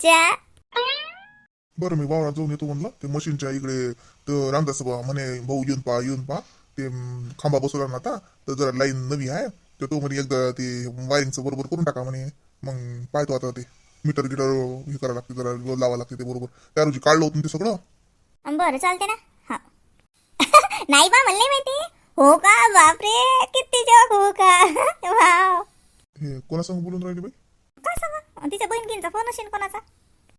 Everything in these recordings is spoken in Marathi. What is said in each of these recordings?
अच्छा बरं मी वावरात जाऊन येतो म्हणलं. ते मशीनच्या इकडे तर रामदास बा म्हणे भाऊ येऊन पहा येऊन पहा. ते खांबा बसवला ना आता तर जरा लाईन नवी आहे. तर तो म्हणे एकदा ते वायरिंगचं बरोबर करून टाका म्हणे. मग पाहतो आता ते. मीटर गिटर हे करावं लागते जरा लावा लागते ते बरोबर. त्या रोजी काढलं होतं ते सगळं. बरं चालते ना. हा. नाही बा मला नाही माहिती. हो का? बापरे किती जोक हो का? वाव. हे कोणासंग बोलून राहिले बाई? सांगा तिच्या बहिणकींचा फोन असेल कोणाचा?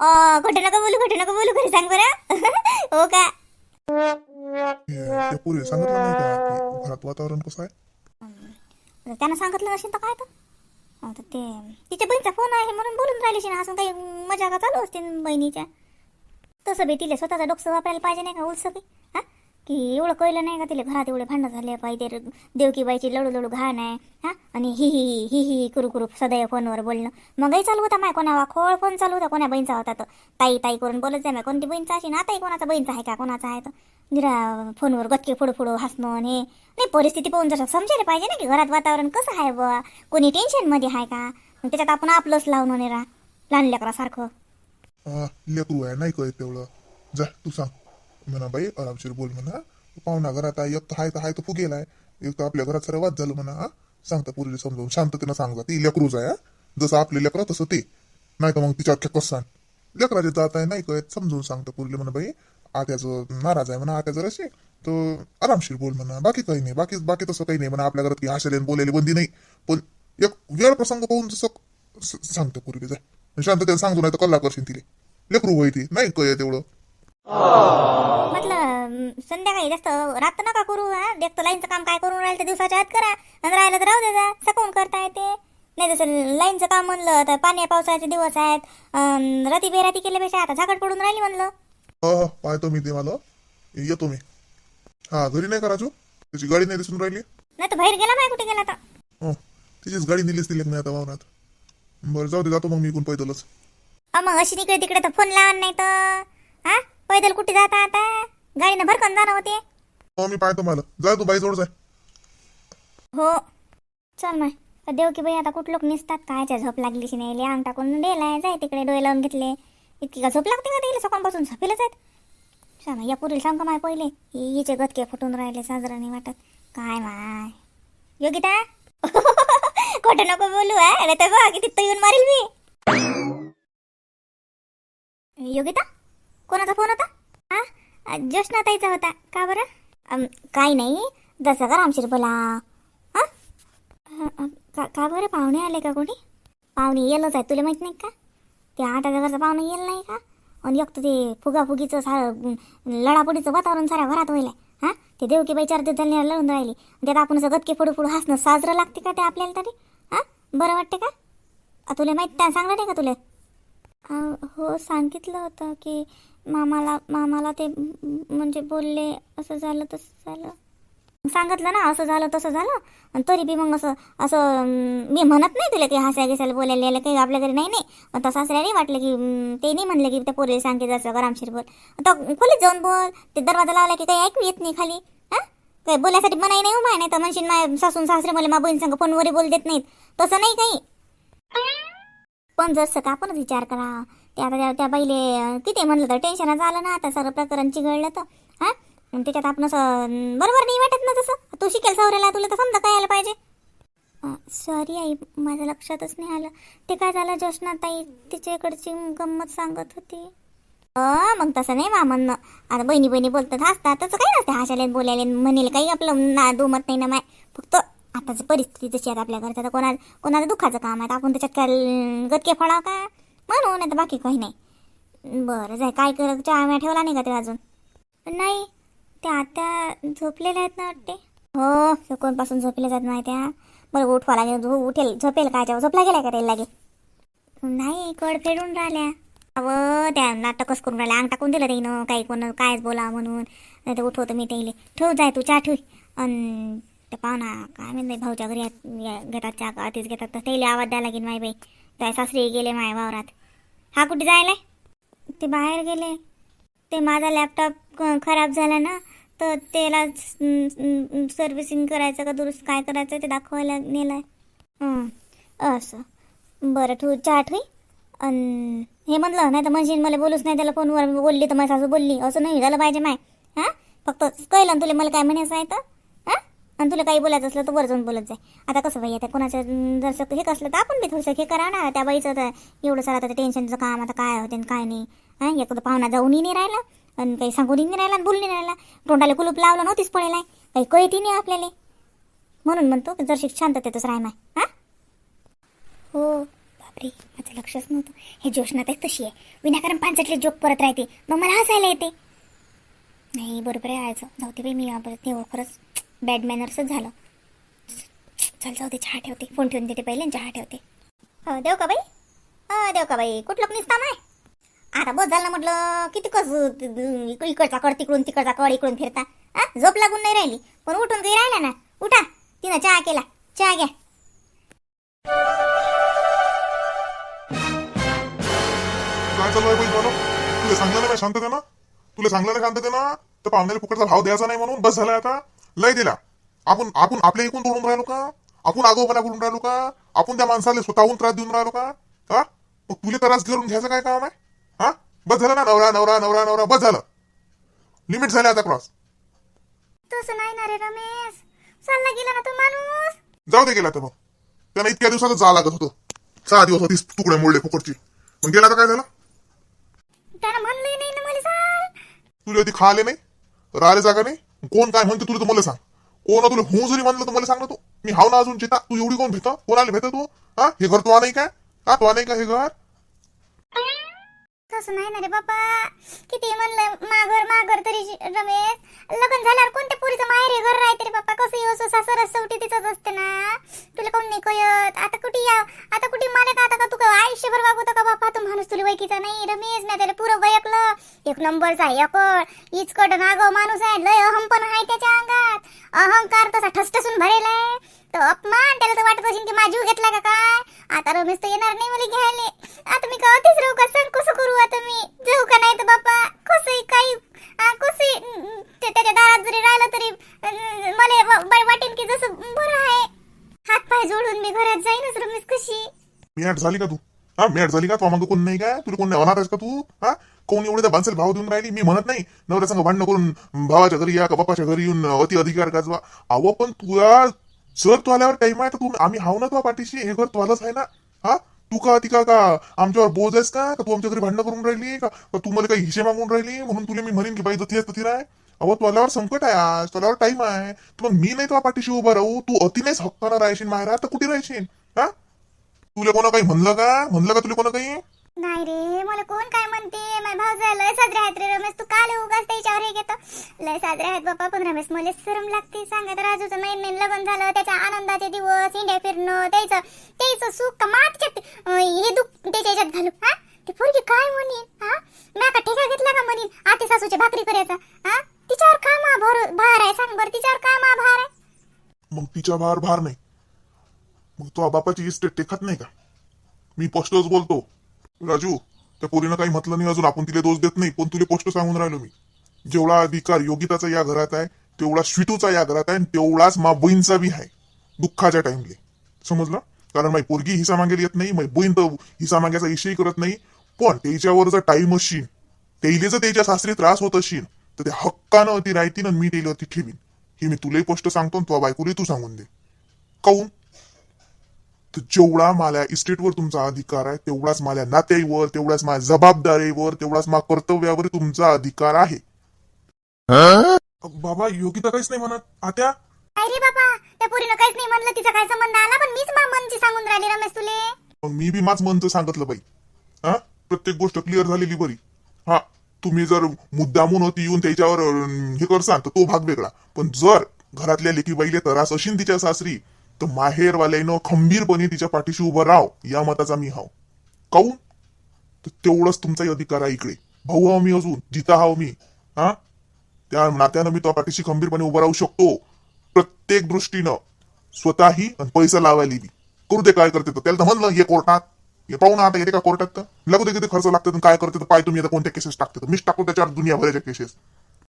खोटं नका बोलू खोटं नका बोलू घरी सांग बरं. हो का? पोरी सांगितलं नाही का की घरात वातावरण कसं आहे? त्यानं सांगितलं नसेल तर काय तर. अं, तर ते तिच्या बहिणीचा फोन आहे म्हणून बोलून राहिली ना असं काही मजा का चालू असते न बहिणीच्या. तसं बी तिला स्वतःचा डोकं वापरायला पाहिजे नाही का उलसं बी. हा? की एवढं कळलं नाही का तिला घरात एवढे भांडणं झाले पाहिजे देवकीबाईची लडू लडू घाण आहे हा? आणि ही ही ही ही ही करू करू सदैव फोनवर बोलणं. मगही चालू होता माय कोणावा खोळ फोन चालू होता कोणा बहीणचा होता तर ताई ताई करून बोलत जाय माय कोणती बहीणचा अशी ना ताई कोणाचा बहीणचा आहे का कोणाचा आहे तर निरा फोनवर गच्चे फोडू फोडू हसणं हे. नाही परिस्थिती पाहून जसं समजायला पाहिजे ना की घरात वातावरण कसं आहे बा कोणी टेन्शनमध्ये आहे का? त्याच्यात आपण आपलंच लावणं निरा लहान लेकरासारखं. लेकरू आहे नाही कळत तेवढं जा तू सांग. म्हणा बाई आरामशीर बोल म्हणा. पाहुणा घरात आहे एक तर हाय तर हाय तर फुगेला आहे एक तर आपल्या घरात सर्व वाद झालं म्हणा हा. सांगता पुरीला समजावून शांततेनं सांगा ती लेकरूच आहे हा. जसं आपले लेकरं तसं ते. नाही तर मग तिच्या अख्ख्या कसं लेकराचे जात आहे नाही कळत समजून सांगता पुरीला म्हणा बाई. आत्याचं नाराज आहे म्हणा आत्या जर असे तर आरामशीर बोल म्हणा बाकी काही नाही. बाकी बाकी तसं काही नाही म्हणा आपल्या घरात की हसायला बोलायला बंदी नाही. पण एक वेळ प्रसंग पाहून जसं सांगतं पूर्वी पुरीला जाय शांततेनं सांगतो नाही तर कल्ला करशील तिले. लेकरू होई ती नाही कळत एवढं. म्हटलं अं, संध्याकाळी जास्त रात नका करू हा. देखतो लाईनचं काम काय करून राहिलं तर दिवसाच्या आत करा. आणि राहिलं तर राहू दे जा. सकून करता येते नाही जसं लाईनचं काम म्हणलं तर पाण्या पावसाचे दिवस आहेत. राती बेराती केल्यापेक्षा आता झाकड पडून राहिली म्हणलं. हा हा. पाहतो मी ते मला. येतो मी. हा घरी नाही का राजू? त्याची गाडी नाही दिसून राहिली? नाही तर बाहेर गेला कुठे गेला तर हो. तिचीच गाडी नेलीच तिला मी आता वावरात. बरं जाऊ दे जातो मग मी इकडून पैदलच. अ मग अशी इकडे तिकडे तर फोन लावा नाही तर. हा? पैदल कुठे जाता आता? गाडीनं भरकन जाणं होते. हो मी पाहतो मला. जा तू बाई जोड जाय हो. चल माय देव की बाई आता कुठ लोक निसतात? कायच्या झोप लागली की नाही? अंग टाकून डेलाय जाय तिकडे डोळे लावून घेतले. इतकी का झोप लागते का तिला सकाळपासून झोपेलच आहेत. सांगा या पुरीला सांग का माय पहिले? हिचे गतके फुटून राहिले साजरा नाही वाटत. काय माय? योगिता? खोटं नको बोलू हा. अरे तर बघ किती येऊन मारेल मी. योगिता? कोणाचा फोन होता? हा? जोशना ताईचा होता. का बरं? काही नाही. जसं का रामशीर बोला. हां? का का बरं? पाहुणे आले का कोणी? पाहुणे येलच आहे तुला माहीत नाही का? ते आठ हजारचं पाहुणे येल नाही का? आणि एक तर ते फुगाफुगीचं सारं लढापुडीचं वातावरण साऱ्या घरात होईल हा? ते देवकी बाई चार दिवस झाले लढून राहिली. त्यात आपण असं गतके फोडू फोडू हसणं साजरं लागते का ते आपल्याला तरी? हा? बरं वाटते का? तुला माहीत नाही सांगलं नाही का तुला? हो सांगितलं होतं की मामाला मामाला ते म्हणजे बोलले असं झालं तसं झालं. सांगितलं ना असं झालं तसं झालं. आणि तरी बी मग असं असं मी म्हणत नाही तुला की हसाय घ्यायला बोलायला यायला काही आपल्या घरी नाही नाही. पण तसं नाही वाटलं की ते नाही म्हणलं की त्या पोरीला सांगते जसं आरामशीर बोल. आता खोलीत जाऊन बोल. ते दरवाजा लावला की काही ऐकू येत नाही खाली. हा काय बोलायसाठी मनाई नाही उमाय नाही. तर म्हणशील माय सासून सासरे मला मा बहीण संग फोनवर बोल देत नाहीत. तसं नाही काही. पण जसं का आपणच विचार करा. ते आता त्या- त्या बाईले किती म्हणलं तर टेन्शनच आलं ना आता सर्व प्रकरण चिघळलं तर. हा? त्याच्यात आपण असं बरोबर नाही वाटत ना तसं? तू शिकेल सवरेला तुला तर समजा काय आलं पाहिजे सॉरी आई माझ्या लक्षातच नाही आलं. ते काय झालं? जोशना ताई तिच्याकडची गंमत सांगत होती. मग तसं नाही मामन आता बहिणी बहिणी बोलतात हसतात. तसं काही नसतं हसायला बोलायला म्हणेल काही आपलं ना दुमत नाही ना माय. फक्त आताची परिस्थिती जशी आहे आपल्या घरच्या तर कोणा कोणाचं दुःखाचं काम आहे? आपण त्याच्यात गतके ल- फळाव का? म्हणून नाही तर बाकी काही नाही. बरं जाय काय कर चहा म्या ठेवला नाही का ते अजून? नाही त्या आता झोपलेल्या आहेत ना वाटते. हो कोणपासून झोपले जात नाही त्या बरं उठवा लागेल झो उठेल झोपेल काय झोपला गेला का त्याला लागे नाही कड फेडून राहिल्या. अव त्या नाटकच करून राहिल्या? अंग टाकून दिलं त्यानं काही कोण कायच बोला म्हणून. नाही तर उठवतो मी त्याला ठेव जाय तू चहा ठेव. अन ते पाहुणा काय म्हणते भाऊच्या घरी या- घेतात चहा आधीच घेतात. तर त्याला आवाज द्यायला लागेल माय बाई. त्या सासरी गेले माय वावरात. हा कुठे जायलाय? ते बाहेर गेले. ते माझा लॅपटॉप खराब झाला ना तर त्याला सर्व्हिसिंग करायचं का दुरुस्त काय करायचं ते दाखवायला नेलाय. हं, असं. बरं तू चहा ठेवी. अन हे म्हणलं नाही तर म्हणशील मला बोलूच नाही त्याला फोनवर. बोलली तर माझ्या सासू बोलली. असं नाही झालं पाहिजे माय. हां? फक्त कळलं तुला मला काय म्हणायचं आहे तर. आणि तुला काही बोलायचं असलं तर वर जाऊन बोलत जाय. आता कसं बाई आता कोणाचं जर हे कसलं तर आपण बी थोडंसं हे करा ना. त्या बाईचं तर एवढं सारं आता टेन्शनचं काम आता काय होते काय नाही. हां एखादं पाहुणा जाऊनही नाही राहिला आणि काही सांगूनही नाही राहिला आणि बोलून राहिला. तोंडाला कुलूप लावलं नव्हतीच पडेल काही कळती नाही आपल्याला. म्हणून म्हणतो की जर शांततेतच राय माय. हां? हो बापरे माझं लक्षच नव्हतं. हे जोशनात तशी आहे. विनाकारण पानसटले जोक परत राहते. मग मला हसायला येते. नाही बरोबर आहे आयचं जाऊ ते बाई मी आपण तेव्हा खरंच बॅड मॅनर्सच झालं. चल जाऊ दे चहा ठेवते. फोन ठेवून देते पहिले चहा ठेवते. हो देव का बाई? हो देव का बाई? कुठलं पण निसता आता बस झालं म्हटलं किती कस इकडचा कड तिकडून तिकडचा कड इकडून फिरता. आ झोप लागून नाही राहिली. पण उठून काही राहिला ना. उठा. तिनं चहा केला. चहा घ्या. काय चालू आहे बाई तुला सांगलं नाही शांतते ना तुला सांगलं नाही शांतते ना तर पाहुण्याला फुकटचा भाव द्यायचा नाही म्हणून बस झाला आता. लय दिला. आपण आपण आपल्या एकूण तोडून राहिलो का? आपण आगोपणा करून राहिलो का? आपण त्या माणसाला स्वतःहून त्रास देऊन राहिलो का? हा? मग तुला त्रास घेऊन घ्यायचं काय काम आहे? हा? बस झालं ना नवरा नवरा नवरा नवरा बस झालं. लिमिट झाले आता क्रॉस तसं नाही ना रे रमेश. चालला गेला ना तो माणूस. जाऊ दे गेला तर मग. त्यानं इतक्या दिवसातच जा लागत होतं. सहा दिवस होतीस तुकडे मोडले फुकटची. मग गेला तर काय झालं? त्यानं म्हणलंही नाही ना मला सांग तुला ती खाले नाही? राहिले जागा नाही? कोण काय म्हणते तुला तर मला सांग. कोण तुला हो जरी म्हणलं तर मला सांग ना तू. मी हाव ना अजून चिता. तू एवढी कोण भेट कोणाला भेट तू? हा? हे घर तू नाही काय? हा? तू नाही का हे घर? तसं नाही ना रे बाबा. किती म्हणलं माघर माघर तरी रमेश. लग्न झाल्यावर कोणत्या पुरीचं माहेर घर राहते रे बाबा? कसं येऊ सो सासर शेवटी तिचंच असते ना? तुला कोण नाही कळत. आता कुठे या? आता कुठे मला का आता आयुष्यभर वागवतो का बापा? तू माणूस तुला वैकीचा नाही. रमेश नाही त्याला पुरं वयकलं. एक नंबरचा एकड इचकड नागव माणूस आहे लय अहम पण आहे त्याच्या अंगात. अहंकार तसा ठसठसून भरेल आहे. तो अपमान त्याला तर वाटत असेल की माझी घेतला का काय? आता रमेश तर येणार नाही मला घ्यायला. आता मी कळतेच राहू का? सांग कसं करू आता मी? जाऊ का नाही तर बापा? कसंही काही कसंही त्याच्या दारात जरी राहिलं तरी मला वा- वाटेल की जसं बरं आहे. हात पाय जोडून मी घरात जाईनच रमेश कशी? मॅट झाली का तू? हा मॅट झाली का? तू मागं कोण नाही काय तुला कोण नाही? होणार आहेस का तू? हा? कोण एवढे त्या भाव देऊन राहिली? मी म्हणत नाही. नवऱ्या संग भांडण करून भावाच्या घरी या का बापाच्या घरी येऊन अति अधिकार गाजवा. अहो पण तुला जर तू आल्यावर टाइम आहे तर तू आम्ही हाव ना तुला पाठीशी. हे घर तुलाच आहे ना? हा? तू का ती का आमच्यावर बोज आहेस का? तू आमच्या घरी भांडणं करून राहिली? का तू मला काही हिशे मागून राहिली? म्हणून तुला मी म्हणेन की बाई जती आहे तती राय. अहो तुलावर संकट आहे आज. तुलावर टाइम आहे. तर मग मी नाही तुला पाठीशी उभा राहू. तू अतिनेच हक्कानं राहशील माहेरा तर कुठे राहशील? हा? तुला कोणा काही म्हणलं का? म्हणलं का तुला कोणा काही? नाही रे मला कोण काय म्हणते? माझा भाऊ झाला लय साजरे आहेत रे रमेश. तू काल उगाच त्याच्यावर हे घेतो. लय साजरे आहेत बाप्पा पण रमेश मला शरम लागते. सांगा तर राजूचं नवीन नवीन लग्न झालं त्याच्या आनंदाचे दिवस इंडिया फिरणं त्याचं त्याचं सुख अं, हे दुःख त्याच्या याच्यात घालू हा? ती पोरगी काय म्हणीन हा? मी का ठेका घेतला का म्हणीन आते सासूची भाकरी करायचा. हा? तिच्यावर काय मा भर भार आहे? सांग बरं तिच्यावर काय मा भार आहे? मग तिच्या भार भार नाही. मग तो बापाची इस्टेट टेकत नाही का? मी पोस्टच बोलतो. राजू त्या पोरीनं काही म्हटलं नाही अजून. आपण तिला दोष देत नाही पण तुला पोस्ट सांगून राहिलो मी. जेवढा अधिकार योगिताचा या घरात आहे तेवढा श्वितूचा या घरात आहे आणि तेवढाच मा बहीणचा बी आहे. दुःखाच्या टाइमले समजलं? कारण माझी पोरगी हिसा मागेल येत नाही माझी बहीण तर हिसा मागायचा विषय करत नाही. पण त्याच्यावर जर टाइम असशील त्याला जर त्याच्या सासरी त्रास होत असशील तर त्या हक्कानं ती राहतील आणि मी त्याला ती ठेवीन. हे मी तुलाही स्पष्ट सांगतो आणि बायकोलाही तू सांगून दे. काऊन? तर जेवढा मला इस्टेटवर तुमचा अधिकार आहे तेवढाच माझ्या नात्याईवर तेवढाच माझ्या जबाबदारीवर तेवढाच माझ्या कर्तव्यावर तुमचा अधिकार आहे. बाबा योगिता काहीच नाही म्हणत. आत्या? अरे बाबा? त्या पोरीनं काहीच नाही म्हणलं तिचा काय संबंध आला? पण मीच मा मनची सांगून राहिली रमेश तुले. मग मी बी माझ मनचं सांगितलं बाई. हा? प्रत्येक गोष्ट क्लिअर झालेली बरी. हा तुम्ही जर मुद्दामून होती येऊन त्याच्यावर अं, हे करसाल तर तो भाग वेगळा. पण जर घरातल्या लेकी बाईले त्रास असेल तिच्या सासरी तर माहेरवाल्यानं खंबीरपणे तिच्या पाठीशी उभं राव या मताचा मी हाव. काऊन? तर तेवढंच तुमचाही अधिकार आहे इकडे. भाऊ हाव मी अजून जिता हाव मी. हा? त्या नात्यानं मी तो पाठीशी खंबीरपणे उभं राहू शकतो. प्रत्येक दृष्टीनं स्वतःही आणि पैसा लावायला बी. करू दे काय करते तर. त्याला तर म्हणलं हे कोर्टात. हे पाहू ना आता येते का कोर्टात तर? लागू दे किती खर्च लागते काय करते तर पाय तुम्ही आता कोणत्या केसेस टाकते तर मीच टाकतो त्याच्यावर दुनियाभराच्या केसेस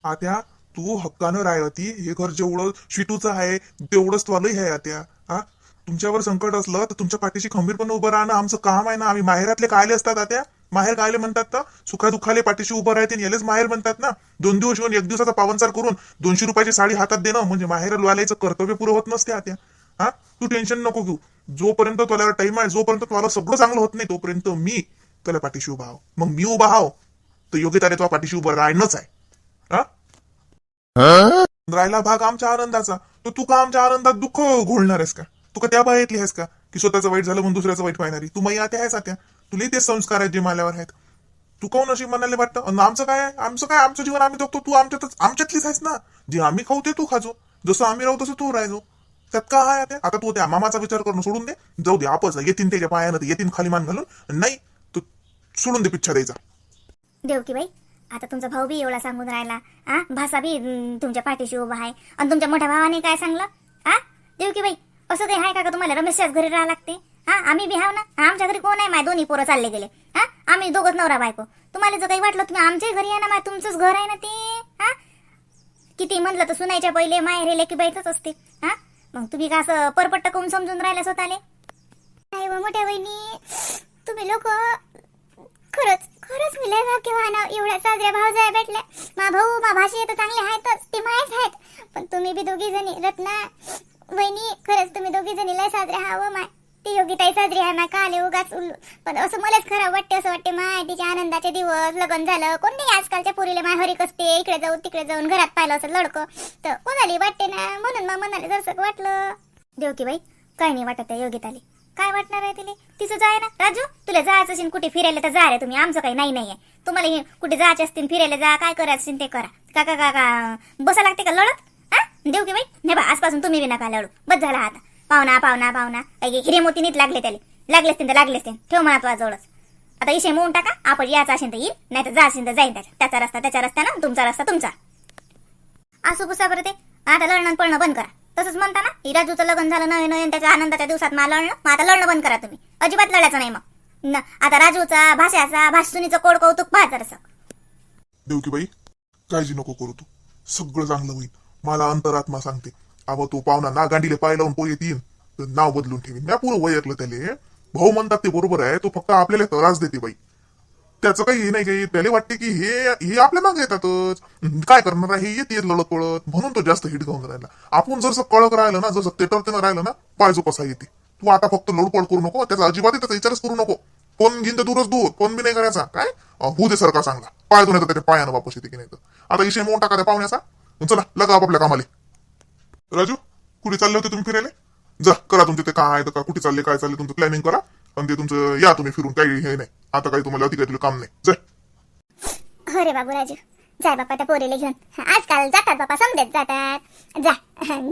आता तू हक्कानं राहती हे घर जेवढं शिटूचं आहे तेवढंच त्वालही आहे आत्या हा? तुमच्यावर संकट असलं तर तुमच्या पाठीशी खंबीरपणे उभं राहणं आमचं काम आहे ना. आम्ही माहेरातले कायले असतात आत्या माहेर कायले म्हणतात तर? सुखादुखाले पाठीशी उभं राहते यालेच माहेर म्हणतात ना. दोन दिवस येऊन एक दिवसाचा पावनसार करून दोनशे रुपयाची साडी हातात देणं म्हणजे माहेर वालायचं कर्तव्य पुरं होत नसते आत्या हा? तू टेन्शन नको घेऊ. जोपर्यंत तुला टाइम आहे जोपर्यंत तुला सगळं चांगलं होत नाही तोपर्यंत मी तुला पाठीशी उभा आहो मग मी उभा आहो तर योग्य तारे तुला पाठीशी उभं राहणंच आहे. हा? राहिला भाग आमच्या आनंदाचा. तर तू का आमच्या आनंदात दुःख घोळणार आहेस का? तू का त्या बाहेरली आहेस का? की स्वतःचं वाईट झालं म्हणून दुसऱ्याचं वाईट पाहणारी? तू मग आता आहेस आता. तुला ते संस्कार आहेत जे माल्यावर आहेत. तू काऊन अशी म्हणाले वाटतं? आमचं काय? आहे? आमचं काय? आमचं जीवन आम्ही जगतो. तू आमच्यातच आमच्यातलीच आहेस ना. जे आम्ही खाऊ ते तू खाजो. जसं आम्ही राहू तसं तू राहायचो त्यात काय आहे आता? आता तू त्या मामाचा विचार करून सोडून दे. जाऊ दे आपच येतीन त्याच्या पायानं येतीन खाली मान घालून. नाही तू सोडून दे पिच्छा द्यायचा. देवकी बाई आता तुमचा भाऊ बी एवढा सांगून राहिला आ? भासा बी तुमच्या पाठीशी उभा आहे. आणि तुमच्या मोठ्या भावाने काय सांगलं? आ? देवकी बाई असं काही आहे का का तुम्हाला? रमेशच्याच घरी राहा लागते. हा आम्ही बी हाव ना? आमच्या घरी कोण आहे? माय दोन्ही पोरं चालले गेले. हा आम्ही दोघंच नवरा बायको. तुम्हाला जर काही वाटलं तुम्ही आमच्याही घरी आहे ना माय तुमचंच घर आहे ना ते. हा किती म्हणलं तर सुनायच्या पहिले माहेर हे लेकी बाईचंच असते. हा मग तुम्ही का असं परपट्ट कोण समजून राहिला स्वतःले? नाही हो, मोठ्या बहिणी तुम्ही लोक खरंच खरंच मी लय भाग्यवान आहो. एवढ्या साजऱ्या भावजाया भेटल्या. मा भाऊ मा भाषे तर चांगले आहेतच ते मायच आहेत. पण तुम्ही बी दोघी जणी रत्ना वहिनी खरंच तुम्ही दोघी जणी लय साजऱ्या हवं माय. ती योगी ताई साजरी आहे ना काले उगाच उल्लू. पण असं मलाच खराब वाटते असं वाटते माय तिच्या आनंदाचे दिवस लग्न झालं. कोण नाही आजकालच्या पोरीला माय हरी कसते इकडे जाऊन तिकडे जाऊन घरात पाहिलं असं लडकं. तर कोणाली वाटते ना म्हणून मग मनाला जरसं वाटलं. देवकी बाई काय नाही वाटत आहे योगिताली. काय वाटणार आहे तिला? तिचं जाय ना. राजू तुला जायचं असेल कुठे फिरायला तर जा रे तुम्ही. आमचं काही नाही नाहीये. तुम्हाला हे कुठे जायचे असतील फिरायला जा काय करायचं असेल ते करा. का का का का बसा लागते का लढत? हा? देऊ की बाई? नाही बा आजपासून तुम्ही बी नका लढू. बस झाला आता. पाहुणा पाहुणा पाहुणा. काही हिरे मोती नीट लागले त्याला. लागले असतील तर लागले असतील. ठेव म्हणा तुझा जवळच. आता इशे मोहून टाका. आपण यायचं असेल तर येईल नाही तर जा असेल तर जाईल त्याच्या त्याचा रस्ता त्याच्या रस्त्यानं तुमचा रस्ता तुमचा. असू पुसा बरं ते. आता लढणं पळणं बंद करा. तसंच म्हणता ना ही लग्न झालं नवीन नवीन त्याच्या आनंदाच्या दिवसात मला लढणं मग आता लढणं बंद करा तुम्ही. अजिबात लढायचं नाही मग. न आता राजूचा भाषाचा भाषुनीचं कोड कौतुक पाहा असं देवकी बाई काळजी नको करू तू. सगळं चांगलं होईल. मला अंतरात्मा सांगते. अहो तू पाहुणा ना गांडीले पाय लावून पोर येतील नाव बदलून ठेवीन. मी पुरं वय ऐकलं त्याले. भाऊ म्हणतात ते बरोबर आहे. तो फक्त आपल्याला त्रास देते बाई. त्याचं काही हे नाही काही त्याला वाटते की हे हे आपल्या मागे येतातच. काय करणार आहे? हे येते लढत पळत. म्हणून तो जास्त हिट घेऊन राहिला. आपण जसं कळक राहिलं ना जसं तेटरतेनं राहिलं ना पाहिजो कसा येते. तू आता फक्त लोडपळ करू नको त्याचा अजिबात त्याचा विचारच करू नको. फोन घेऊन तर दूरच दूर फोन बी नाही करायचा. काय? होऊ दे सरकार चांगला. पाय नाही तर त्याच्या पायानं वापस येते की नाही तर. आता इशे मोठा टाका त्या पाहुण्याचा? चला लगा आपल्या कामाले. राजू कुठे चालले होते तुम्ही फिरायला? जा करा तुमचे ते काय तर का कुठे चालले काय चालले तुमचं प्लॅनिंग करा. आणि ते तुमचं या तुम्ही फिरून काही हे नाही. आता काही तुम्हाला तुला काम नाही. जय हो जाय बापा त्या पोरीला घेऊन. आजकाल जातात बापा समजेत जातात. जा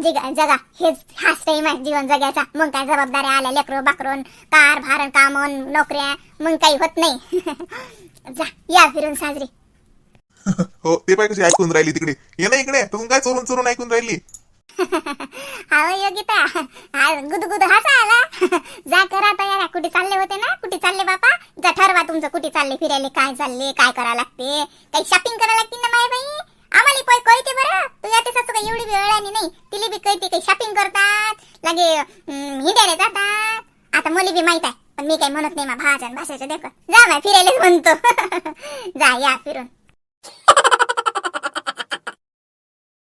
जिगा जगा. हेच हाच टाईम आहे जीवन जगायचा. मग काय जबाबदाऱ्या आल्या लेकरो बाकरून कार भारण कामन नोकऱ्या. मग काही होत नाही. जा या फिरून साजरी. हो ते पाय कशी ऐकून राहिली तिकडे. ये ना इकडे तुम्ही काय चोरून चोरून ऐकून राहिली? हा योगिता. गुदगुद हसा आला. जा करा तयार कुठे चालले होते ना कुठे चालले बापा जा ठरवा तुमचं कुठे चालले फिरायला काय चालले काय करा लागते? काही शॉपिंग करा लागते ना माय बाई आम्हाला पण कळते बरं. तुझ्या ते सासू काही एवढी वेळ आणि नाही तिला बी कळते काही शॉपिंग करतात लगे हिंड्याने जातात. आता मुली बी माहीत आहे पण मी काही म्हणत नाही मा भाच्या भाषेच्या देख जा माय फिरायलाच म्हणतो. जा या फिरून.